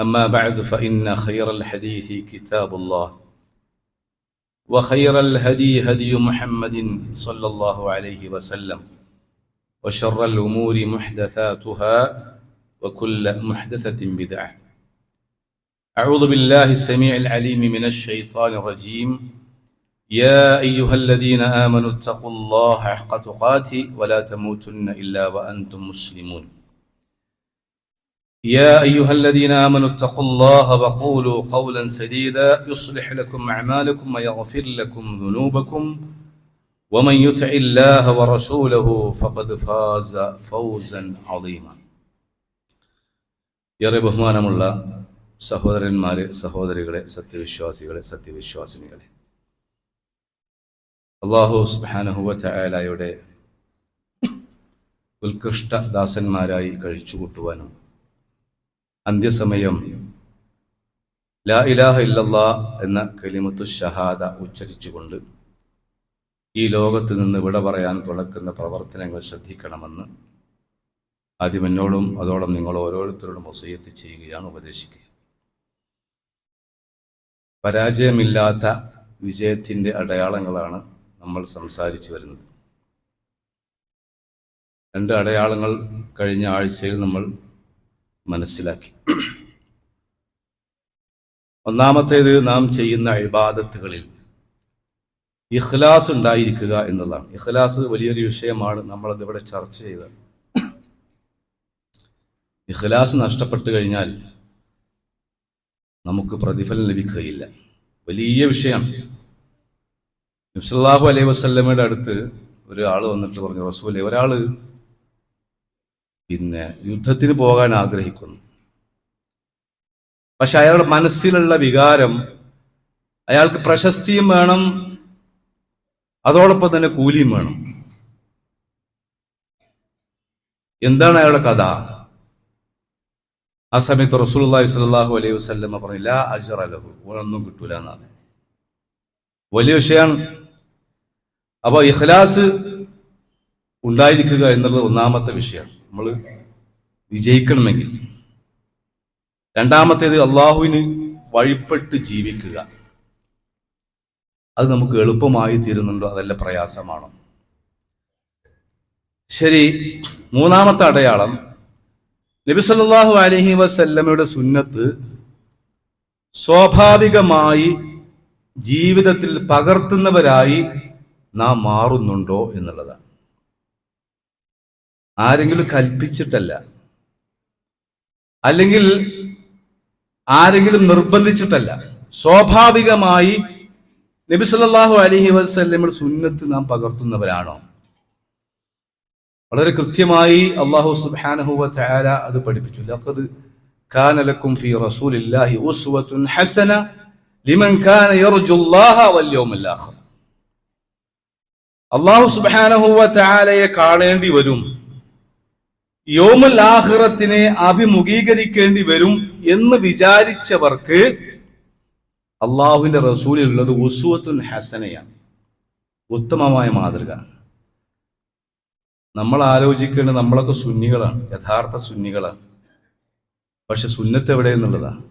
أما بعد فإن خير الحديث كتاب الله وخير الهدي هدي محمد صلى الله عليه وسلم وشر الأمور محدثاتها وكل محدثة بدعة. أعوذ بالله السميع العليم من الشيطان الرجيم. يا أيها الذين آمنوا اتقوا الله حق تقاته ولا تموتن إلا وأنتم مسلمون. يا أيها الذين آمنوا اتقوا الله وقولوا قولا سديدا يصلح لكم أعمالكم ويغفر لكم ذنوبكم ومن يطع الله ورسوله فقد فاز فوزا عظيما ഏറെ ബഹുമാനമുള്ള സഹോദരന്മാരെ സഹോദരികളെ സത്യവിശ്വാസികളെ സത്യവിശ്വാസിനികളെ അള്ളാഹു സുബാനഹുവ ചായാലയുടെ ഉത്കൃഷ്ട ദാസന്മാരായി കഴിച്ചുകൂട്ടുവാനും അന്ത്യസമയം ലാ ഇലാഹ ഇല്ലല്ലാ എന്ന കലിമത്തു ഷഹാദ ഉച്ചരിച്ചുകൊണ്ട് ഈ ലോകത്ത് നിന്ന് വിട പറയാൻ തുളക്കുന്ന പ്രവർത്തനങ്ങൾ ശ്രദ്ധിക്കണമെന്ന് ആദ്യം എന്നോടും അതോടൊപ്പം നിങ്ങൾ ഓരോരുത്തരോടും ഒസയത്ത് ചെയ്യുകയാണ് ഉപദേശിക്കുക. പരാജയമില്ലാത്ത വിജയത്തിന്റെ അടയാളങ്ങളാണ് നമ്മൾ സംസാരിച്ചു വരുന്നത്. രണ്ട് അടയാളങ്ങൾ കഴിഞ്ഞ ആഴ്ചയിൽ നമ്മൾ മനസ്സിലാക്കി. ഒന്നാമത്തേത് നാം ചെയ്യുന്ന അഴിബാദത്തുകളിൽ ഇഖ്ലാസ് ഉണ്ടായിരിക്കുക എന്നുള്ളതാണ്. ഇഖ്ലാസ് വലിയൊരു വിഷയമാണ് നമ്മളത് ഇവിടെ ചർച്ച ചെയ്തത്. ഇഖ്ലാസ് നഷ്ടപ്പെട്ടു കഴിഞ്ഞാൽ നമുക്ക് പ്രതിഫലം ലഭിക്കുകയില്ല. വലിയ വിഷയം. നബ്സല്ലാഹു അലൈഹി വസ്ല്ലമയുടെ അടുത്ത് ഒരാൾ വന്നിട്ട് പറഞ്ഞു റസൂലെ ഒരാൾ പിന്നെ യുദ്ധത്തിന് പോകാൻ ആഗ്രഹിക്കുന്നു. പക്ഷെ അയാളുടെ മനസ്സിലുള്ള വികാരം അയാൾക്ക് പ്രശസ്തിയും വേണം അതോടൊപ്പം തന്നെ കൂലിയും വേണം. എന്താണ് അയാളുടെ കഥ? ആ സമയത്ത് റസൂലി സ്വല്ലാഹു അലൈഹി വസ്ലമ പറഞ്ഞില്ല അജർ അലഹു ഒന്നും കിട്ടൂല എന്നാണ്. വലിയ വിഷയമാണ്. അപ്പോൾ ഇഖ്ലാസ് ഉണ്ടായിരിക്കുക എന്നുള്ളത് ഒന്നാമത്തെ വിഷയം നമ്മൾ വിജയിക്കണമെങ്കിൽ രണ്ടാമത്തേത് അള്ളാഹുവിന് വഴിപ്പെട്ട് ജീവിക്കുക. അത് നമുക്ക് എളുപ്പമായി തീരുന്നുണ്ടോ? അതല്ല പ്രയാസമാണോ? ശരി മൂന്നാമത്തെ അടയാളം. നബി സല്ലാഹു അലഹി വസല്ലമയുടെ സുന്നത്ത് സ്വാഭാവികമായി ജീവിതത്തിൽ പകർത്തുന്നവരായി നാം മാറുന്നുണ്ടോ എന്നുള്ളതാണ്. ആരെങ്കിലും കൽപ്പിച്ചിട്ടല്ല. അല്ലെങ്കിൽ ആരെങ്കിലും നിർബന്ധിച്ചിട്ടല്ല. സ്വാഭാവികമായി നബി സല്ലല്ലാഹു അലൈഹി വസല്ലമയുടെ സുന്നത്ത് നാം പകർത്തുന്നവരാണോ? വളരെ കൃത്യമായി അള്ളാഹു സുബ്ഹാനഹു ചാര അത് പഠിപ്പിച്ചു. ലഖദ് ഫീ റസൂലില്ലാഹി ഉസ്വത്തുൻ ഹസന വൽ യൗമൽ ആഖിർ. അള്ളാഹു സുബ്ഹാനഹു ചാലയെ കാണേണ്ടി വരും. യോമുൽ ആഹ്റത്തിനെ അഭിമുഖീകരിക്കേണ്ടി വരും എന്ന് വിചാരിച്ചവർക്ക് അള്ളാഹുവിന്റെ റസൂലിൽ ഉള്ളത് ഉസുവത്തുൽ ഹസനയാണ്. ഉത്തമമായ മാതൃക. നമ്മൾ ആലോചിക്കേണ്ടത് നമ്മളൊക്കെ സുന്നികളാണ് യഥാർത്ഥ സുന്നികളാണ്. പക്ഷെ സുന്നത്ത് എവിടെ എന്നുള്ളതാണ്.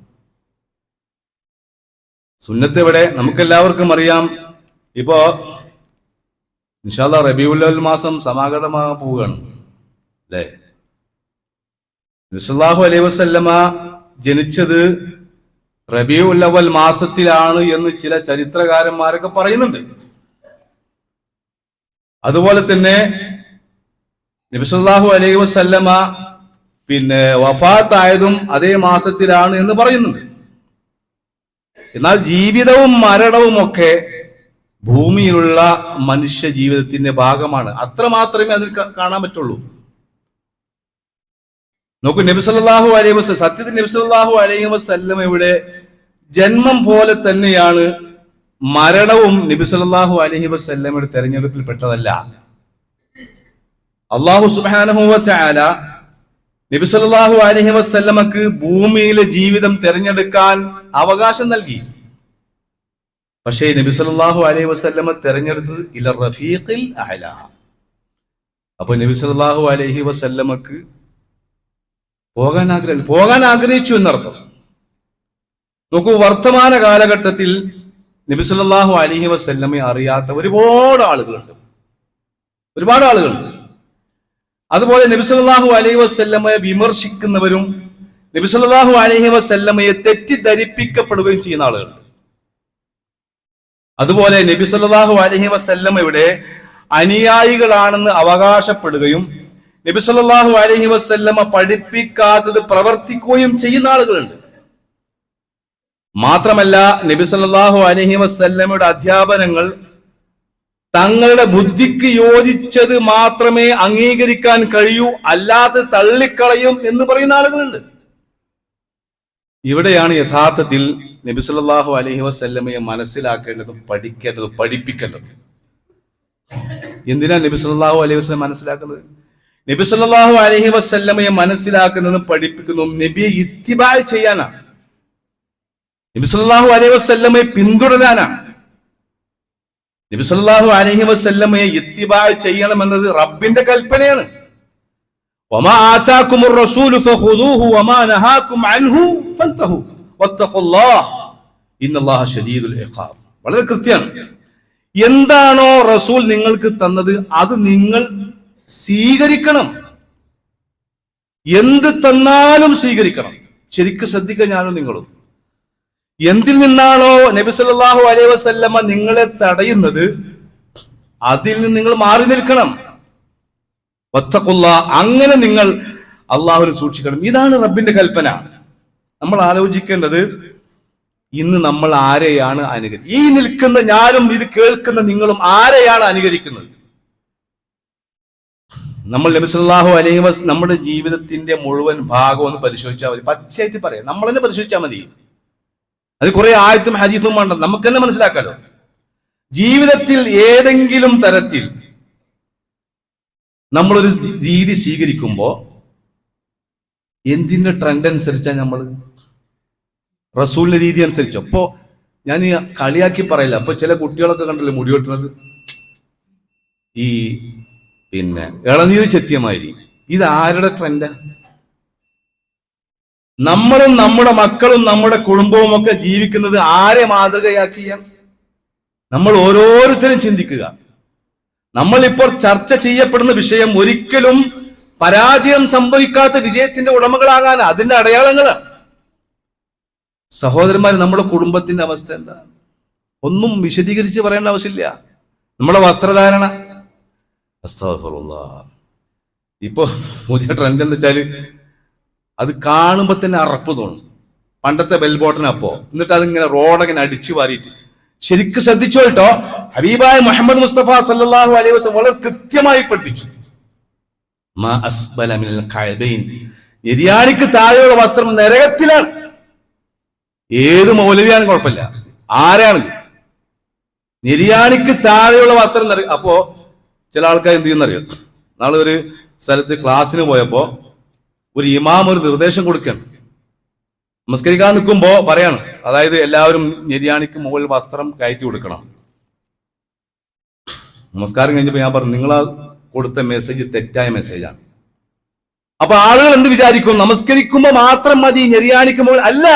സുന്നത്ത് എവിടെ? നമുക്കെല്ലാവർക്കും അറിയാം. ഇപ്പോ നിഷാദ റബിയുല്ലാൽ മാസം സമാഗതമാകാൻ പോവുകയാണ്. അല്ലേ? നിസല്ലാഹു അലൈഹി വസല്ലമ ജനിച്ചത് റബിയുൽ അവൽ മാസത്തിലാണ് എന്ന് ചില ചരിത്രകാരന്മാരൊക്കെ പറയുന്നുണ്ട്. അതുപോലെ തന്നെ നബിസ്വല്ലാഹു അലൈഹി വസല്ലമ പിന്നെ വഫാത്തായതും അതേ മാസത്തിലാണ് എന്ന് പറയുന്നുണ്ട്. എന്നാൽ ജീവിതവും മരണവും ഒക്കെ ഭൂമിയിലുള്ള മനുഷ്യ ജീവിതത്തിന്റെ ഭാഗമാണ്. അത്ര മാത്രമേ അതിൽ കാണാൻ പറ്റുള്ളൂ. നോക്കൂ നബി സല്ലല്ലാഹു അലൈഹി വസ്ലം സത്യത്തിൽ നബി സല്ലല്ലാഹു അലൈഹി വസല്ലം ഇവിടെ ജന്മം പോലെ തന്നെയാണ് മരണവും നബി അലഹി വസ്ല്ലമയുടെ തെരഞ്ഞെടുപ്പിൽ പെട്ടതല്ല. അള്ളാഹു സുബ്ഹാനഹു വതആല നബി സല്ലല്ലാഹു അലൈഹി വസല്ലമക്ക് ഭൂമിയിലെ ജീവിതം തെരഞ്ഞെടുക്കാൻ അവകാശം നൽകി. പക്ഷേ നബി സല്ലല്ലാഹു അലൈഹി വസല്ലമ തെരഞ്ഞെടുത്തത് ഇല റഫീഖിൽ അഹല അപ്പൊ നബി അലഹി വസല്ലമക്ക് പോകാൻ ആഗ്രഹം പോകാൻ ആഗ്രഹിച്ചു എന്നർത്ഥം. നോക്കൂ വർത്തമാന കാലഘട്ടത്തിൽ നബി അലഹി വസ്ല്ലമെ അറിയാത്ത ഒരുപാട് ആളുകളുണ്ട്. ഒരുപാട് ആളുകളുണ്ട്. അതുപോലെ നബി അലഹി വസല്ലമയെ വിമർശിക്കുന്നവരും നബി അലഹി വസ്ല്ലമയെ തെറ്റിദ്ധരിപ്പിക്കപ്പെടുകയും ചെയ്യുന്ന ആളുകളുണ്ട്. അതുപോലെ നബി അലഹി വസല്ലമയുടെ അനുയായികളാണെന്ന് അവകാശപ്പെടുകയും നബി അലഹി വസല്ലമ പഠിപ്പിക്കാത്തത് പ്രവർത്തിക്കുകയും ചെയ്യുന്ന ആളുകളുണ്ട്. മാത്രമല്ല നബി അലഹി വസല്ലമയുടെ അധ്യാപനങ്ങൾ തങ്ങളുടെ ബുദ്ധിക്ക് യോജിച്ചത് മാത്രമേ അംഗീകരിക്കാൻ കഴിയൂ അല്ലാതെ തള്ളിക്കളയും എന്ന് പറയുന്ന ആളുകളുണ്ട്. ഇവിടെയാണ് യഥാർത്ഥത്തിൽ നബി അലഹി വസല്ലമയെ മനസ്സിലാക്കേണ്ടതും പഠിക്കേണ്ടതും പഠിപ്പിക്കേണ്ടതും. എന്തിനാണ് നബി സല്ലല്ലാഹു അലൈഹി വസ്ലം മനസ്സിലാക്കുന്നത്? നബി സല്ലാഹു അലഹി വസ്ല്ലമയെ മനസ്സിലാക്കുന്നതും പഠിപ്പിക്കുന്നതും നബിയെ ഇത്തിബായ് ചെയ്യാനാണ്. നബി സല്ലാഹു അലൈഹി വസ്ല്ലമയെ പിന്തുടരാനാണ്. നബി സല്ലാഹു അലഹി വസ്ല്ലമയെ ഇത്തിബാൽ ചെയ്യണം എന്നത് റബ്ബിന്റെ കൽപ്പനയാണ്. വളരെ കൃത്യമാണ്. എന്താണോ റസൂൽ നിങ്ങൾക്ക് തന്നത് അത് നിങ്ങൾ സ്വീകരിക്കണം. എന്ത് തന്നാലും സ്വീകരിക്കണം. ശരിക്കും ശ്രദ്ധിക്കുക ഞാനും നിങ്ങളും. എന്തിൽ നിന്നാണോ നബി സല്ലല്ലാഹു അലൈഹി വസല്ലമ നിങ്ങളെ തടയുന്നത്? അതിൽ നിന്ന് നിങ്ങൾ മാറി നിൽക്കണം. വത്തക്കുള്ള അങ്ങനെ നിങ്ങൾ അള്ളാഹുവിനെ സൂക്ഷിക്കണം. ഇതാണ് റബ്ബിന്റെ കൽപ്പന. നമ്മൾ ആലോചിക്കേണ്ടത് ഇന്ന് നമ്മൾ ആരെയാണ് അനുകരി ഈ നിൽക്കുന്ന ഞാനും ഇത് കേൾക്കുന്ന നിങ്ങളും ആരെയാണ് അനുകരിക്കുന്നത്? നമ്മൾ നബി സല്ലല്ലാഹു അലൈഹി വസ് നമ്മുടെ ജീവിതത്തിന്റെ മുഴുവൻ ഭാഗം ഒന്ന് പരിശോധിച്ചാൽ മതി. പച്ചയായിട്ട് പറയാം. നമ്മൾ തന്നെ പരിശോധിച്ചാൽ മതി. അത് കുറെ ആയത്തും ഹരീസും വേണ്ട. നമുക്ക് തന്നെ മനസ്സിലാക്കാലോ. ജീവിതത്തിൽ ഏതെങ്കിലും തരത്തിൽ നമ്മളൊരു രീതി സ്വീകരിക്കുമ്പോ എന്തിന്റെ ട്രെൻഡ് അനുസരിച്ചാണ് നമ്മൾ റസൂലിന്റെ രീതി അനുസരിച്ച്? അപ്പോ ഞാൻ കളിയാക്കി പറയില്ല. അപ്പൊ ചില കുട്ടികളൊക്കെ കണ്ടല്ലോ മുടി വെട്ടുന്നത്? ഈ പിന്നെ ഇളനീര് ചെത്തിയമാതിരി. ഇത് ആരുടെ ട്രെൻഡാ നമ്മളും നമ്മുടെ മക്കളും നമ്മുടെ കുടുംബവും ഒക്കെ ജീവിക്കുന്നത് ആരെ മാതൃകയാക്കിയാണ് നമ്മൾ ഓരോരുത്തരും ചിന്തിക്കുക. നമ്മൾ ഇപ്പോൾ ചർച്ച ചെയ്യപ്പെടുന്ന വിഷയം ഒരിക്കലും പരാജയം സംഭവിക്കാത്ത വിജയത്തിന്റെ ഉടമകളാകാൻ അതിന്റെ അടയാളങ്ങളാണ് സഹോദരന്മാർ നമ്മുടെ കുടുംബത്തിന്റെ അവസ്ഥ എന്താ ഒന്നും വിശദീകരിച്ച് പറയേണ്ട ആവശ്യമില്ല. നമ്മുടെ വസ്ത്രധാരണ അസ്തഗ്ഫിറുല്ലാഹ്. ഇപ്പൊ പുതിയ ട്രെൻഡ് എന്ന് വെച്ചാൽ അത് കാണുമ്പോൾ തന്നെ അറപ്പ് തോന്നും. പണ്ടത്തെ ബെൽ ബോട്ടനപ്പോ എന്നിട്ട് അതിങ്ങനെ റോഡങ്ങനെ അടിച്ചു വാരിയിട്ട്. ശരിക്കും ശ്രദ്ധിച്ചു കേട്ടോ? ഹബീബായ മുഹമ്മദ് മുസ്തഫ സല്ലല്ലാഹു അലൈഹി വസ്ലം വളരെ കൃത്യമായി പഠിപ്പിച്ചു. എരിയാണിക്ക് താഴെയുള്ള വസ്ത്രം നരകത്തിലാണ്. ഏത് മൗലവിയാണ് കുഴപ്പമില്ല. ആരാണെങ്കിലും. നിര്യാണിക്ക് താഴെയുള്ള വസ്ത്രം അപ്പോ ചില ആൾക്കാർ എന്ത് ചെയ്യുന്നറിയോ? നാളെ ഒരു സ്ഥലത്ത് ക്ലാസ്സിന് പോയപ്പോ ഒരു ഇമാം ഒരു നിർദ്ദേശം കൊടുക്കുകയാണ് നമസ്കരിക്കാൻ നിൽക്കുമ്പോ പറയാണ് അതായത് എല്ലാവരും നിര്യാണിക്ക് മുകളിൽ വസ്ത്രം കയറ്റി കൊടുക്കണം. നമസ്കാരം കഴിഞ്ഞപ്പോ ഞാൻ പറഞ്ഞു നിങ്ങൾ കൊടുത്ത മെസ്സേജ് തെറ്റായ മെസ്സേജാണ് അപ്പൊ ആളുകൾ എന്ത് വിചാരിക്കും? നമസ്കരിക്കുമ്പോ മാത്രം മതി ഞെരിയാണിക്ക് മുകളിൽ അല്ല.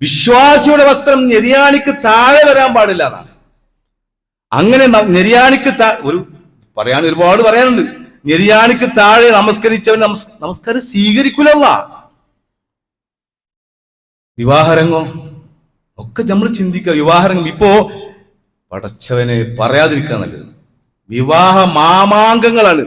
വിശ്വാസിയുടെ വസ്ത്രം ഞെരിയാണിക്ക് താഴെ വരാൻ പാടില്ല എന്നാണ്. അങ്ങനെ ഞെരിയാണിക്ക് ഒരു പറയാൻ ഒരുപാട് പറയാനുണ്ട്. നിര്യാണിക്ക് താഴെ നമസ്കരിച്ചവൻ നമസ് നമസ്കാരം സ്വീകരിക്കൂലല്ല. വിവാഹരംഗം ഒക്കെ നമ്മൾ ചിന്തിക്കുക വിവാഹരംഗം. ഇപ്പോ പടച്ചവനെ പറയാതിരിക്കാൻ നല്ലത്. വിവാഹ മാമാങ്കങ്ങളാണ്.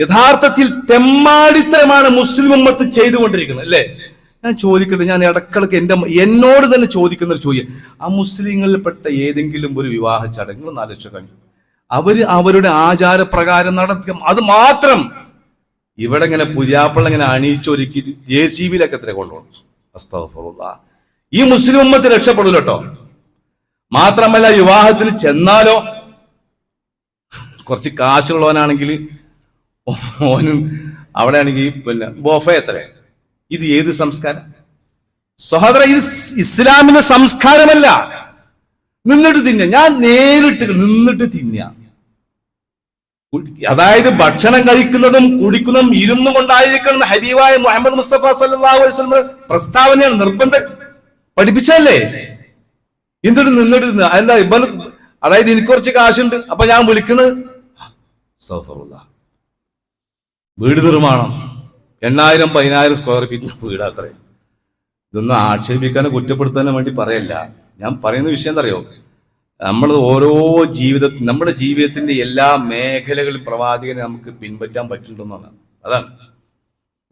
യഥാർത്ഥത്തിൽ തെമ്മാടിത്തരമാണ് മുസ്ലിം ഉമ്മത്ത് ചെയ്തുകൊണ്ടിരിക്കുന്നത് അല്ലേ? ഞാൻ ചോദിക്കട്ടെ ഞാൻ ഇടക്കിടക്ക് എന്റെ എന്നോട് തന്നെ ചോദിക്കുന്ന ഒരു ചോദ്യം. ആ മുസ്ലിങ്ങളിൽപ്പെട്ട ഏതെങ്കിലും ഒരു വിവാഹ ചടങ്ങുകൾ നാലോചിച്ചു കഴിഞ്ഞു അവർ അവരുടെ ആചാരപ്രകാരം നടത്തും അത് മാത്രം ഇവിടെ ഇങ്ങനെ പുതിയാപ്പിള്ള ഇങ്ങനെ അണിയിച്ചൊരുക്കി ജെ സി ബിയിലൊക്കെ എത്ര കൊണ്ടുപോകണം. ഈ മുസ്ലിം ഉമ്മത്ത് രക്ഷപ്പെടില്ല കേട്ടോ മാത്രമല്ല വിവാഹത്തിൽ ചെന്നാലോ? കുറച്ച് കാശുള്ളവനാണെങ്കിൽ ഓനും അവിടെ ആണെങ്കിൽ പിന്നെ ബോഫ എത്ര ഇത് ഏത് സംസ്കാരം? സഹോദര ഇത് ഇസ്ലാമിന്റെ സംസ്കാരമല്ല. നിന്നിട്ട് തിന്ന. ഞാൻ നേരിട്ട് നിന്നിട്ട് തിന്ന. അതായത് ഭക്ഷണം കഴിക്കുന്നതും കുടിക്കുന്നതും ഇരുന്നു കൊണ്ടായിരിക്കണം ഹബീബായ മുഹമ്മദ് മുസ്തഫ വസല്ലം പ്രസ്താവനയാണ് നിർബന്ധം പഠിപ്പിച്ചല്ലേ എന്നിട്ട് നിന്നിട്ട് അല്ല ഇവൻ അതായത് എനിക്ക് കുറച്ച് കാശുണ്ട് അപ്പൊ ഞാൻ വിളിക്കുന്നത്. വീട് നിർമ്മാണം. എണ്ണായിരം പതിനായിരം സ്ക്വയർ ഫീറ്റ് വീട് അത്രേ. ഇതൊന്നും ആക്ഷേപിക്കാനോ കുറ്റപ്പെടുത്താനോ വേണ്ടി പറയല്ല. ഞാൻ പറയുന്ന വിഷയം എന്തറിയോ നമ്മൾ ഓരോ ജീവിത നമ്മുടെ ജീവിതത്തിന്റെ എല്ലാ മേഖലകളിലും പ്രവാചകനെ നമുക്ക് പിൻപറ്റാൻ പറ്റുന്നുണ്ടെന്നാണ് അതാണ്.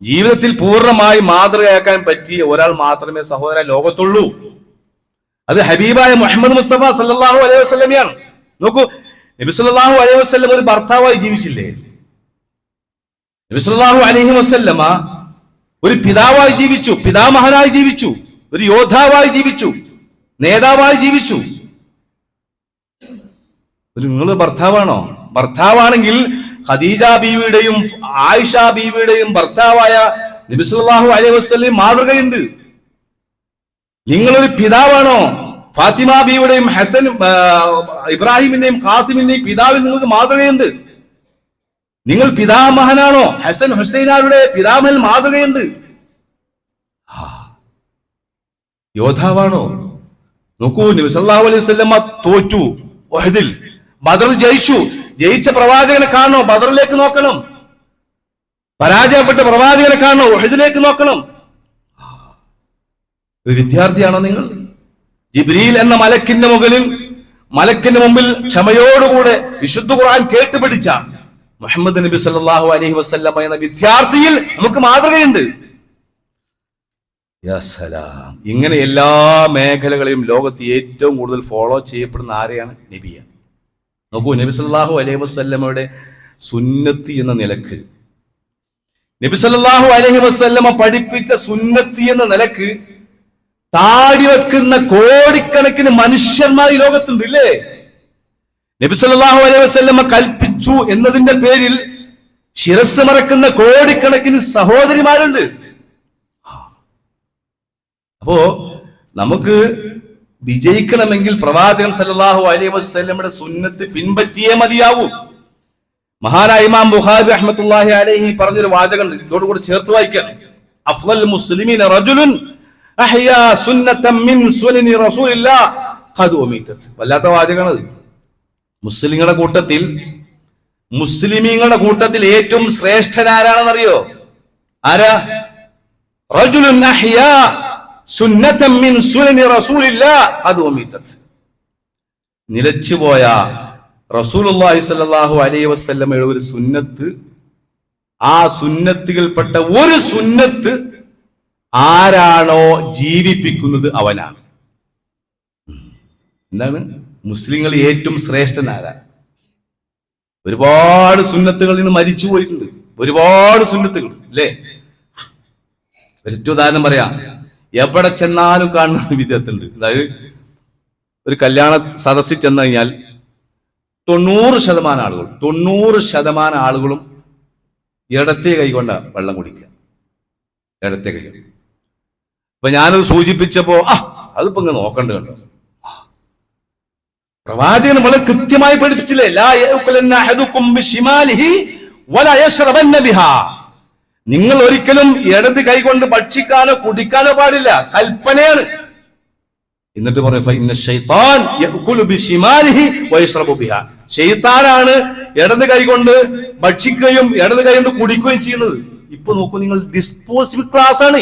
ജീവിതത്തിൽ പൂർണമായി മാതൃകയാക്കാൻ പറ്റിയ ഒരാൾ മാത്രമേ സഹോദര ലോകത്തുള്ളൂ. അത് ഹബീബായ മുഹമ്മദ് മുസ്തഫ സല്ലല്ലാഹു അലൈഹി വസ്ലമിയാണ് നോക്കൂ നബി സല്ലല്ലാഹു അലൈഹി വസ്ലം ഒരു ഭർത്താവായി ജീവിച്ചില്ലേ? നബി സല്ലല്ലാഹു അലൈഹി വസല്ലമ ഒരു പിതാവായി ജീവിച്ചു പിതാമഹനായി ജീവിച്ചു ഒരു യോദ്ധാവായി ജീവിച്ചു നേതാവായി ജീവിച്ചു. നിങ്ങൾ ഭർത്താവാണോ? ഭർത്താവാണെങ്കിൽ ഖദീജ ബീവിയുടെയും ആയിഷ ബീവിയുടെയും ഭർത്താവായ നബിസുല്ലാഹു അലൈഹി വസല്ലം മാതൃകയുണ്ട്. നിങ്ങളൊരു പിതാവാണോ? ഫാത്തിമ ബീവിയുടെയും ഹസൻ ഇബ്രാഹിമിന്റെയും ഖാസിമിന്റെയും പിതാവിൽ നിങ്ങൾക്ക് മാതൃകയുണ്ട്. നിങ്ങൾ പിതാമഹനാണോ? ഹസൻ ഹുസൈനാരുടെ പിതാമഹൻ മാതൃകയുണ്ട്. യോധാവാണോ നോക്കൂ നബി അലൈഹി വസല്ലമ തോറ്റു ബദർ ജയിച്ചു. ജയിച്ച പ്രവാചകനെ കാണണോ. ബദറിലേക്ക് നോക്കണം. പരാജയപ്പെട്ട പ്രവാചകനെ കാണണോ. ഒഹദിലേക്ക് നോക്കണം. ഒരു വിദ്യാർത്ഥിയാണോ നിങ്ങൾ? ജിബ്രീൽ എന്ന മലക്കിന്റെ മുകളിൽ മലക്കിന്റെ മുമ്പിൽ ക്ഷമയോടുകൂടെ വിശുദ്ധ ഖുർആൻ കേട്ടുപിടിച്ച മുഹമ്മദ് നബി സല്ലാഹു അലഹി വസല്ലമ എന്ന വിദ്യാർത്ഥിയിൽ നമുക്ക് മാതൃകയുണ്ട്. ഇങ്ങനെ എല്ലാ മേഖലകളെയും ലോകത്ത് ഏറ്റവും കൂടുതൽ ഫോളോ ചെയ്യപ്പെടുന്ന ആരെയാണ്? നബിയാണ്. നോക്കൂ നബി സല്ലല്ലാഹു അലൈഹി വസല്ലമയുടെ സുന്നത്തി എന്ന നിലയ്ക്ക്. നബി സല്ലല്ലാഹു അലൈഹി വസല്ലമ പഠിപ്പിച്ച സുന്നത്തി എന്ന നിലയ്ക്ക് താടി വെക്കുന്ന കോടിക്കണക്കിന് മനുഷ്യന്മാർ ഈ ലോകത്തുണ്ട് ഇല്ലേ നബി സല്ലല്ലാഹു അലൈഹി വസല്ലമ കൽപ്പിച്ചു എന്നതിന്റെ പേരിൽ ശിരസ് മറക്കുന്ന കോടിക്കണക്കിന് സഹോദരിമാരുണ്ട്. അപ്പോ നമുക്ക് വിജയിക്കണമെങ്കിൽ പ്രവാചകൻ സല്ലാഹു അലൈ വസല്ലമയുടെ സുന്നത്ത് പിൻപറ്റിയേ മതിയാവൂ. മഹാനായ ഇമാം ബുഖാരി റഹ്മത്തുള്ളാഹി അലൈഹി പറഞ്ഞൊരു വാചകം ഇതോടുകൂടി ചേർത്ത് വായിക്കണം അഫ്ളൽ മുസ്ലിമീന റജുലുൻ അഹ്യാ സുന്നത്തൻ മിൻ സുനനി റസൂലില്ലാഹ് ഖദ് ഉമീതത്. വല്ലാത്ത വാചകമാണ് മുസ്ലിങ്ങളുടെ കൂട്ടത്തിൽ മുസ്ലിമീങ്ങളുടെ കൂട്ടത്തിൽ ഏറ്റവും ശ്രേഷ്ഠനാരാണെന്നറിയോ ആരാ? റജുലുൻ അഹ്യാ റസൂലില്ലാഹ് നിലച്ചുപോയ റസൂലുള്ളാഹി സ്വല്ലല്ലാഹു അലൈഹി വസല്ലമയുടെ ഒരു സുന്നത്ത് ആ സുന്നത്തുകൾപ്പെട്ട ഒരു സുന്നത്ത് ആരാണോ ജീവിപ്പിക്കുന്നത് അവനാണ്. എന്താണ്? മുസ്ലിങ്ങൾ ഏറ്റവും ശ്രേഷ്ഠനാരാ ഒരുപാട് സുന്നത്തുകൾ നിന്ന് മരിച്ചു പോയിട്ടുണ്ട്. ഒരുപാട് സുന്നത്തുകൾ അല്ലേ? ഒരൊറ്റ ഉദാഹരണം പറയാം. എവിടെ ചെന്നാലും കാണുന്ന വിധത്തുണ്ട് അതായത് ഒരു കല്യാണ സദസ്സിൽ ചെന്ന് കഴിഞ്ഞാൽ തൊണ്ണൂറ് ശതമാനം ആളുകൾ തൊണ്ണൂറ് ശതമാനം ആളുകളും ഇടത്തെ കൈകൊണ്ട വെള്ളം കുടിക്കുക. ഇടത്തെ കൈ അപ്പൊ ഞാനത് സൂചിപ്പിച്ചപ്പോ ആ അതിപ്പോ ഇങ്ങ് നോക്കണ്ട കണ്ടോ? പ്രവാചകൻ വളരെ കൃത്യമായി പഠിപ്പിച്ചില്ലേ? നിങ്ങൾ ഒരിക്കലും ഇടത് കൈകൊണ്ട് ഭക്ഷിക്കാനോ കുടിക്കാനോ പാടില്ല. കൽപ്പനയാണ്. എന്നിട്ട് പറയും "ഫഇന്ന ശൈത്താൻ യഅ്കുലു ബിശിമാലിഹി വയശ്റബു ബിഹാ. ശൈത്താനാണ് ഇടത് കൈകൊണ്ട് ഭക്ഷിക്കുകയും ഇടത് കൈ കൊണ്ട് കുടിക്കുകയും ചെയ്യുന്നത്. ഇപ്പൊ നോക്കൂ നിങ്ങൾ ഡിസ്പോസിബിൾ ക്ലാസ് ആണ്.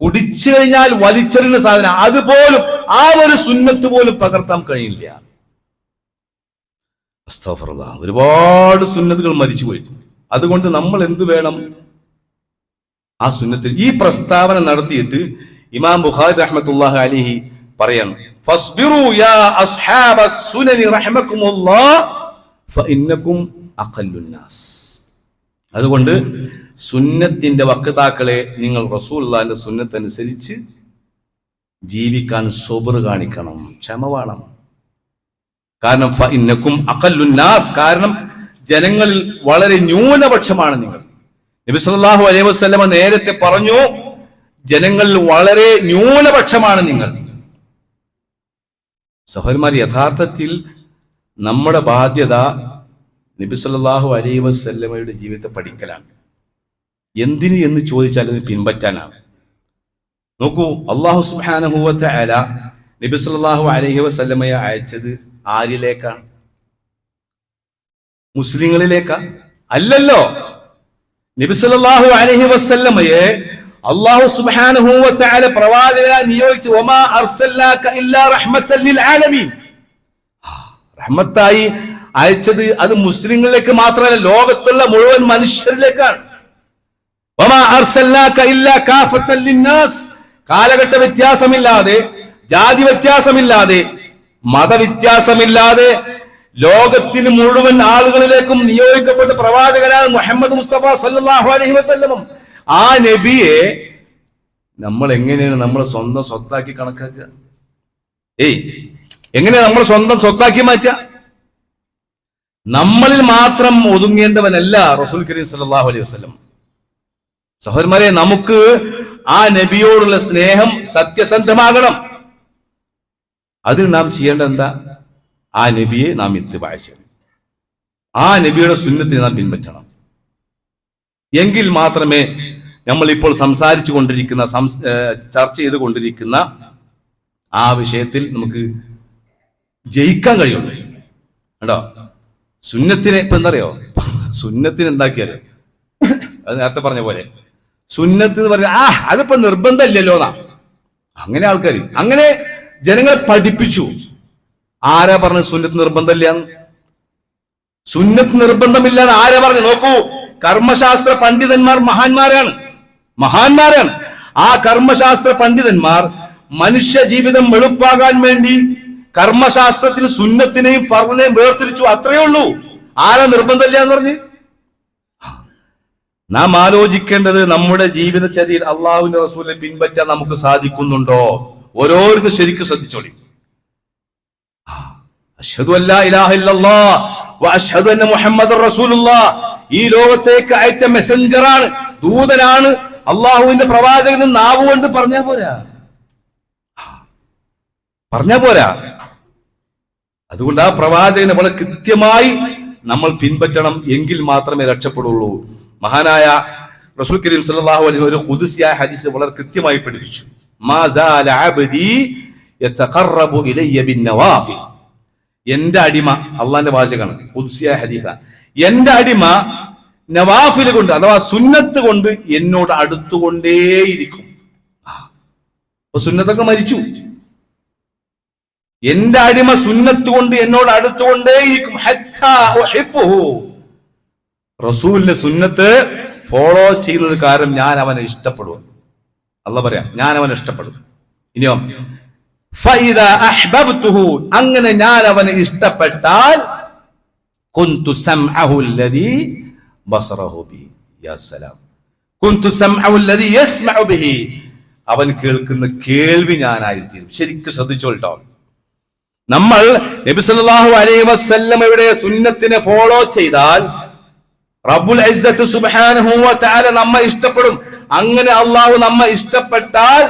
കുടിച്ചു കഴിഞ്ഞാൽ വലിച്ചെറിയുന്ന സാധനം. അതുപോലും ആ ഒരു സുന്നത്ത് പോലും പകർത്താൻ കഴിയില്ല. ഒരുപാട് സുന്നത്തുകൾ മരിച്ചു പോയിട്ടുണ്ട് അതുകൊണ്ട് നമ്മൾ എന്ത് വേണം? ആ സുന്നത്തിൽ ഈ പ്രസ്താവന നടത്തിയിട്ട് ഇമാം ബുഖാരി റഹ്മത്തുള്ളാഹി അലിഹി പറയണം. ഫസ്ബിറു യാ അസ്ഹാബ സുനനി ഫഇന്നകും അഖല്ലുന്നാസ് അതുകൊണ്ട് സുന്നത്തിന്റെ വക്താക്കളെ നിങ്ങൾ റസൂലുള്ളാഹിന്റെ സുന്നത്ത് അനുസരിച്ച് ജീവിക്കാൻ സൊബർ കാണിക്കണം ക്ഷമ വേണം. കാരണം ഫഇന്നകും അഖല്ലുന്നാസ് കാരണം ജനങ്ങളിൽ വളരെ ന്യൂനപക്ഷമാണ് നിങ്ങൾ. നബി സല്ലല്ലാഹു അലൈഹി വസല്ലമ നേരത്തെ പറഞ്ഞു ജനങ്ങൾ വളരെ ന്യൂനപക്ഷമാണ് നിങ്ങൾ. സഹോദരന്മാർ യഥാർത്ഥത്തിൽ നമ്മുടെ ബാധ്യത നബിസ്വല്ലാഹു അലൈഹി വസല്ലമയുടെ ജീവിതത്തെ പഠിക്കലാണ്. എന്തിന് എന്ന് ചോദിച്ചാൽ അത് പിൻപറ്റാനാണ്. നോക്കൂ അള്ളാഹു സുബ്ഹാനഹു അല നബിസ്വല്ലാഹു അലൈഹി വസല്ലമയെ അയച്ചത് ആരിലേക്കാണ്? മുസ്ലിങ്ങളിലേക്കാ? അല്ലല്ലോ. നബി സല്ലല്ലാഹു അലൈഹി വസല്ലമയെ അള്ളാഹു സുബ്ഹാനഹു വതആല പ്രവാചകനായി നിയോഗിച്ചു ആലമീൻ. റഹ്മത്തായി അയച്ചത് അത് മുസ്ലിങ്ങളിലേക്ക് മാത്രമല്ല ലോകത്തുള്ള മുഴുവൻ മനുഷ്യരിലേക്കാണ്. കാലഘട്ട വ്യത്യാസമില്ലാതെ ജാതി വ്യത്യാസമില്ലാതെ മതവ്യത്യാസമില്ലാതെ ലോകത്തിന് മുഴുവൻ ആളുകളിലേക്കും നിയോഗിക്കപ്പെട്ട പ്രവാചകനാണ് മുഹമ്മദ് മുസ്തഫ സല്ലാഹു അലഹി വസല്ലം. ആ നബിയെ നമ്മൾ എങ്ങനെയാണ് നമ്മൾ സ്വന്തം സ്വത്താക്കി കണക്കാക്കുക? ഏയ് എങ്ങനെയാ നമ്മൾ സ്വന്തം സ്വത്താക്കി മാറ്റുക? നമ്മളിൽ മാത്രം ഒതുങ്ങേണ്ടവനല്ല റസൂൽ കരീം സല്ലല്ലാഹു അലൈഹി വസല്ലം. സഹോദരന്മാരെ നമുക്ക് ആ നബിയോടുള്ള സ്നേഹം സത്യസന്ധമാകണം. അതിൽ നാം ചെയ്യേണ്ടത് എന്താ? ആ നബിയെ നാം ഇത്തിബായ ആ നബിയുടെ സുന്നത്തിനെ നാം പിൻപറ്റണം. എങ്കിൽ മാത്രമേ നമ്മൾ ഇപ്പോൾ സംസാരിച്ചു കൊണ്ടിരിക്കുന്ന ചർച്ച ചെയ്തു കൊണ്ടിരിക്കുന്ന ആ വിഷയത്തിൽ നമുക്ക് ജയിക്കാൻ കഴിയുള്ളൂ. കണ്ടോ? സുന്നത്തിനെ ഇപ്പൊ എന്തറിയോ? സുന്നത്തിന് എന്താക്കിയാലോ? അത് നേരത്തെ പറഞ്ഞ പോലെ. സുന്നത്ത് എന്ന് പറഞ്ഞാൽ ആ അതിപ്പോ നിർബന്ധമില്ലല്ലോ എന്നാ അങ്ങനെ ആൾക്കാർ അങ്ങനെ ജനങ്ങളെ പഠിപ്പിച്ചു. ആരാ പറഞ്ഞു സുന്നത്ത് നിർബന്ധമില്ല സുന്നത്ത് നിർബന്ധമില്ലാന്ന് ആരാ പറഞ്ഞു? നോക്കൂ കർമ്മശാസ്ത്ര പണ്ഡിതന്മാർ മഹാന്മാരാണ്. മഹാന്മാരാണ്. ആ കർമ്മശാസ്ത്ര പണ്ഡിതന്മാർ മനുഷ്യ ജീവിതം വെളുപ്പാകാൻ വേണ്ടി കർമ്മശാസ്ത്രത്തിന് സുന്നത്തിനെയും ഫർദിനെയും വേർതിരിച്ചു. അത്രയേ ഉള്ളൂ. ആരാ നിർബന്ധമില്ല എന്ന് പറഞ്ഞ്? നാം ആലോചിക്കേണ്ടത് നമ്മുടെ ജീവിതചര്യയിൽ അള്ളാഹുവിന്റെ റസൂലിനെ പിൻപറ്റാൻ നമുക്ക് സാധിക്കുന്നുണ്ടോ? ഓരോരുത്തരും ശരിക്കും ശ്രദ്ധിച്ചോളി. അഷ്ഹദു അല്ലാ ഇലാഹ ഇല്ലല്ലാഹ് വ അഷ്ഹദു അന്ന മുഹമ്മദർ റസൂലുള്ളാഹ് ഈ ലോകത്തേക്ക് അയച്ച മെസ്സഞ്ചറാണ് ദൂതനാണ് അള്ളാഹുവിന്റെ പ്രവാചകന് നാവ് കൊണ്ട് പറഞ്ഞാ പോരാ? പറഞ്ഞാ പോരാ? അതുകൊണ്ട് ആ പ്രവാചകനെ നമ്മൾ കൃത്യമായി നമ്മൾ പിൻപറ്റണം എങ്കിൽ മാത്രമേ രക്ഷപ്പെടുള്ളൂ. മഹാനായ റസൂൽ കരീം സല്ലല്ലാഹു അലൈഹി ഒരു ഖുദ്സിയായ ഹദീസ് വളരെ കൃത്യമായി പഠിപ്പിച്ചു. മാ എന്റെ അടിമ അള്ളാന്റെ വാചകാണ് ഖുദ്സിയായ ഹദീസ. എന്റെ അടിമ നവാഫിൽ കൊണ്ട് അഥവാ സുന്നത്ത് കൊണ്ട് എന്നോട് അടുത്തുകൊണ്ടേയിരിക്കും. അപ്പൊ സുന്നത്തൊക്കെ മരിച്ചു. എന്റെ അടിമ സുന്നത്ത് കൊണ്ട് എന്നോട് അടുത്തുകൊണ്ടേയിരിക്കും. റസൂലിന്റെ സുന്നത്ത് ഫോളോ ചെയ്യുന്നത് കാരണം ഞാൻ അവനെ ഇഷ്ടപ്പെടും. അല്ല പറയാം ഞാൻ അവനെ ഇഷ്ടപ്പെടും. ഇനിയോ അങ്ങനെ ഞാൻ അവന് ഇഷ്ടപ്പെട്ടാൽ അവൻ കേൾക്കുന്ന കേൾവി ഞാനായിരിക്കും ശരിക്കും ശ്രദ്ധിച്ചോട്ടോ നമ്മൾ നബി സല്ലല്ലാഹു അലൈഹി വസ്ല്ലമയുടെ സുന്നത്തിനെ ഫോളോ ചെയ്താൽ റബ്ബുൽ നമ്മെ ഇഷ്ടപ്പെടും. അങ്ങനെ അള്ളാഹു നമ്മ ഇഷ്ടപ്പെട്ടാൽ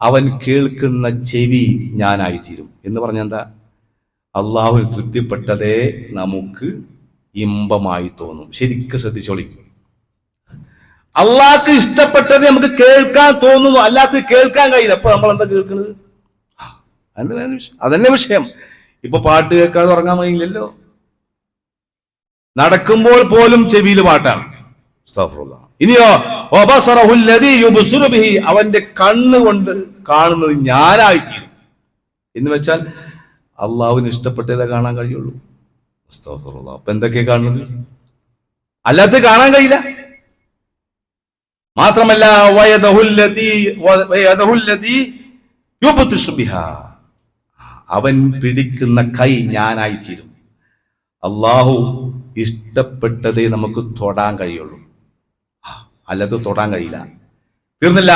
അവൻ കേൾക്കുന്ന ചെവി ഞാനായിത്തീരും. എന്ന് പറഞ്ഞ എന്താ? അള്ളാഹു തൃപ്തിപ്പെട്ടതേ നമുക്ക് ഇമ്പമായി തോന്നും. ശരിക്കും ശ്രദ്ധിച്ചോളി. അള്ളാഹ്ക്ക് ഇഷ്ടപ്പെട്ടത് നമുക്ക് കേൾക്കാൻ തോന്നുന്നു. അല്ലാത്ത കേൾക്കാൻ കഴിയില്ല. അപ്പൊ നമ്മൾ എന്താ കേൾക്കുന്നത് അതന്നെ വിഷയം. ഇപ്പൊ പാട്ട് കേൾക്കാതെ ഉറങ്ങാൻ കഴിയില്ലല്ലോ നടക്കുമ്പോൾ പോലും ചെവിയിൽ പാട്ടാണ്. അസ്തഗ്ഫിറുല്ലാഹ്. ഇനിയോ അവന്റെ കണ്ണ് കൊണ്ട് കാണുന്നത് ഞാനായി തീരും എന്ന് വെച്ചാൽ അള്ളാഹുവിന് ഇഷ്ടപ്പെട്ടതേ കാണാൻ കഴിയുള്ളൂ. അപ്പൊ എന്തൊക്കെ കാണുന്നത്? അല്ലാത്ത കാണാൻ കഴിയില്ല. മാത്രമല്ല അവൻ പിടിക്കുന്ന കൈ ഞാനായി തീരും അള്ളാഹു ഇഷ്ടപ്പെട്ടതേ നമുക്ക് തൊടാൻ കഴിയുള്ളൂ. അല്ലാതെ തൊടാൻ കഴിയില്ല. തീർന്നില്ല.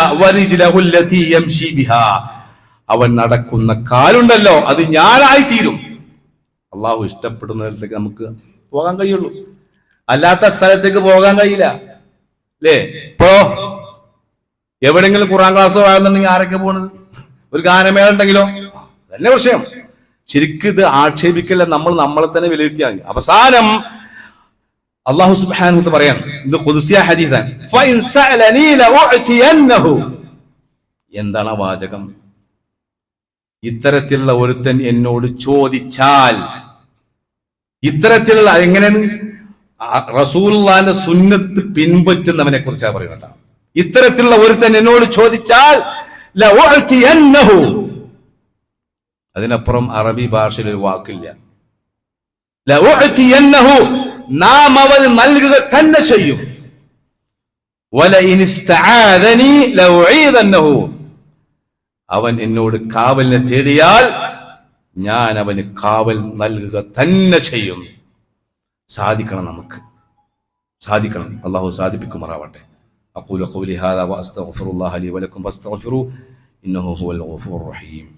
അവൻ നടക്കുന്ന കാലുണ്ടല്ലോ അത് ഞാനായി തീരും അള്ളാഹു ഇഷ്ടപ്പെടുന്നിടത്തേക്ക് നമുക്ക് പോകാൻ കഴിയുള്ളൂ. അല്ലാത്ത സ്ഥലത്തേക്ക് പോകാൻ കഴിയില്ല. അല്ലേ ഇപ്പോ എവിടെങ്കിലും ഖുറാൻ ക്ലാസ് ആകുന്നുണ്ടെങ്കിൽ ആരൊക്കെ പോണത്? ഒരു ഗാനമേള ഉണ്ടെങ്കിലോ? അതന്നെ വിഷയം. ശരിക്കും ഇത് ആക്ഷേപിക്കല്ല നമ്മൾ നമ്മളെ തന്നെ വിലയിരുത്തിയാൽ അവസാനം അള്ളാഹു സുബ്ഹാനഹു പറയാണ് ഇത് ഖുദ്സിയ ഹദീസാണ്. എന്താണ് ആ വാചകം? ഇത്തരത്തിലുള്ള ഒരുത്തൻ എന്നോട് ചോദിച്ചാൽ ഇത്തരത്തിലുള്ള എങ്ങനെ റസൂല്ലാന്റെ സുന്നത്ത് പിൻപറ്റുന്നവനെ കുറിച്ചാണ് പറയുന്നത്. ഇത്തരത്തിലുള്ള ഒരുത്തൻ എന്നോട് ചോദിച്ചാൽ അതിനപ്പുറം അറബി ഭാഷയിൽ ഒരു വാക്കില്ല. നാം അവന് നൽകുക തന്നെ ചെയ്യും. അവൻ എന്നോട് കാവലിനെ തേടിയാൽ ഞാൻ അവന് കാവൽ നൽകുക തന്നെ ചെയ്യും. സാധിക്കണം നമുക്ക്. സാധിക്കണം. അള്ളാഹു സാധിപ്പിക്കുമാറാവട്ടെ. أقول قولي هذا وأستغفر الله لي ولكم فاستغفروه إنه هو الغفور റഹീം.